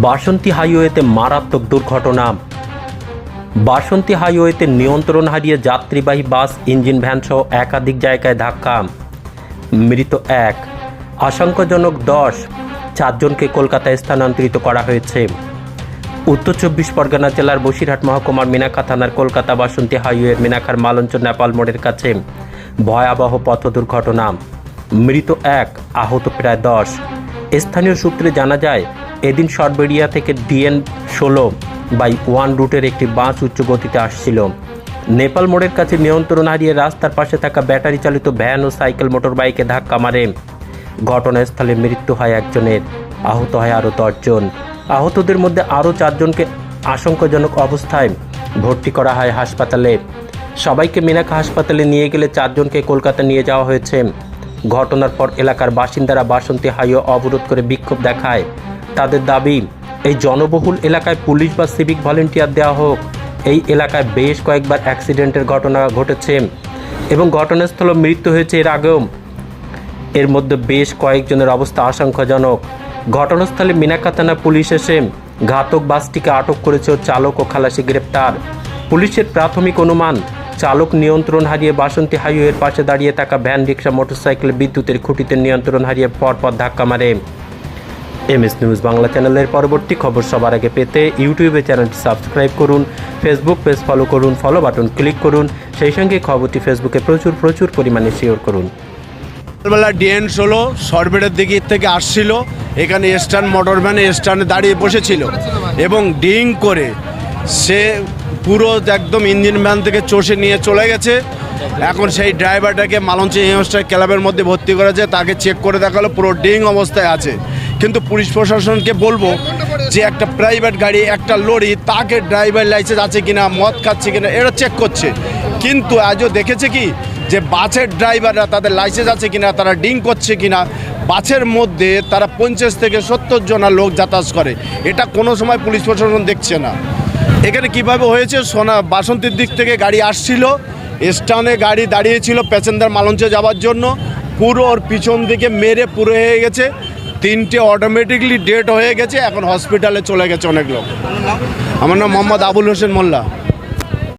বাসন্তী হাইওয়েতে মারাত্মক দুর্ঘটনা। বাসন্তী হাইওয়েতে নিয়ন্ত্রণ হারিয়ে যাত্রীবাহী বাস, ইঞ্জিন ভ্যান সহ একাধিক জায়গায় ধাক্কা। মৃত এক। আশঙ্কাজনক দশ। চারজনকে কলকাতায় স্থানান্তরিত করা হয়েছে। উত্তর চব্বিশ পরগনা জেলার বসিরহাট মহকুমার মিনাখা থানার কলকাতা বাসন্তী হাইওয়ের মিনাখার মালঞ্চ নেপাল মোড়ের কাছে ভয়াবহ পথ দুর্ঘটনা। মৃত এক, আহত প্রায় দশ। স্থানীয় সূত্রে জানা যায় এদিন সরবেরিয়া থেকে ডিএন ষোলো বাই ওয়ান রুটের একটি বাস উচ্চ গতিতে আসছিল। নেপাল মোড়ের কাছে নিয়ন্ত্রণ হারিয়ে রাস্তার পাশে থাকা ব্যাটারি চালিত ভ্যান ও সাইকেল মোটর বাইকে ধাক্কা মারে। ঘটনাস্থলে মৃত্যু হয় একজনের। আহত হয় আরও দশজন। আহতদের মধ্যে আরও চারজনকে আশঙ্কাজনক অবস্থায় ভর্তি করা হয় হাসপাতালে। সবাইকে মিনাখা হাসপাতালে নিয়ে গেলে চারজনকে কলকাতা নিয়ে যাওয়া হয়েছে। ঘটনার পর এলাকার বাসিন্দারা বাসন্তী হাইও অবরোধ করে বিক্ষোভ দেখায়। তাদের দাবি, এই জনবহুল এলাকায় পুলিশ বা সিভিক ভলেন্টিয়ার দেওয়া হোক। এই এলাকায় বেশ কয়েকবার অ্যাক্সিডেন্টের ঘটনা ঘটেছে এবং ঘটনাস্থলে মৃত্যু হয়েছে এর আগেও। এর মধ্যে বেশ কয়েকজনের অবস্থা আশঙ্কাজনক। ঘটনাস্থলে মিনাকা থানা পুলিশ এসে ঘাতক বাসটিকে আটক করেছে ও চালক ও খালাসি গ্রেপ্তার। পুলিশের প্রাথমিক অনুমান, চালক নিয়ন্ত্রণ হারিয়ে বাসন্তী হাইওয়ের পাশে দাঁড়িয়ে থাকা ভ্যান রিক্সা মোটরসাইকেল, বিদ্যুতের খুঁটিতে নিয়ন্ত্রণ হারিয়ে পরপর ধাক্কা মারে। এম এস নিউজ বাংলা চ্যানেলের পরবর্তী খবর সবার আগে পেতে ইউটিউবে চ্যানেলটি সাবস্ক্রাইব করুন, ফেসবুক পেজ ফলো করুন ফলো বাটন ক্লিক করুন, সেই সঙ্গে খবরটি ফেসবুকে প্রচুর প্রচুর পরিমাণে শেয়ার করুন। সকালবেলা ডিএন ষোলো সরবেটের দিকে থেকে আসছিল, এখানে স্ট্যান্ড মোটর ভ্যানে স্ট্যান্ডে দাঁড়িয়ে বসেছিল এবং ডিং করে সে পুরো একদম ইঞ্জিন ভ্যান থেকে চষে নিয়ে চলে গেছে। এখন সেই ড্রাইভারটাকে মালঞ্চি ইংস্টার ক্লাবের মধ্যে ভর্তি করেছে, তাকে চেক করে দেখাল, পুরো ডিং অবস্থায় আছে। কিন্তু পুলিশ প্রশাসনকে বলব যে একটা প্রাইভেট গাড়ি, একটা লরি তাকে ড্রাইভার লাইসেন্স আছে কিনা, মদ খাচ্ছে কিনা, এরা চেক করছে। কিন্তু আজও দেখেছে কি? যে বাসের ড্রাইভাররা তাদের লাইসেন্স আছে কিনা, তারা ডিং করছে কিনা, বাসের মধ্যে তারা পঞ্চাশ থেকে সত্তর জনা লোক যাতায়াত করে। এটা কোনো সময় পুলিশ প্রশাসন দেখছে না। এখানে কীভাবে হয়েছে সোনা, বাসন্তীর দিক থেকে গাড়ি আসছিল স্টানে গাড়ি দাঁড়িয়েছিল প্যাসেঞ্জার মালঞ্চে যাওয়ার জন্য। পুরো ওর পিছন দিকে মেরে পুরো হয়ে গেছে। তিনটে অটোমেটিকলি ডেট হয়ে গেছে, এখন হসপিটালে চলে গেছে অনেক লোক। আমার নাম মোহাম্মদ আবুল হোসেন মোল্লা।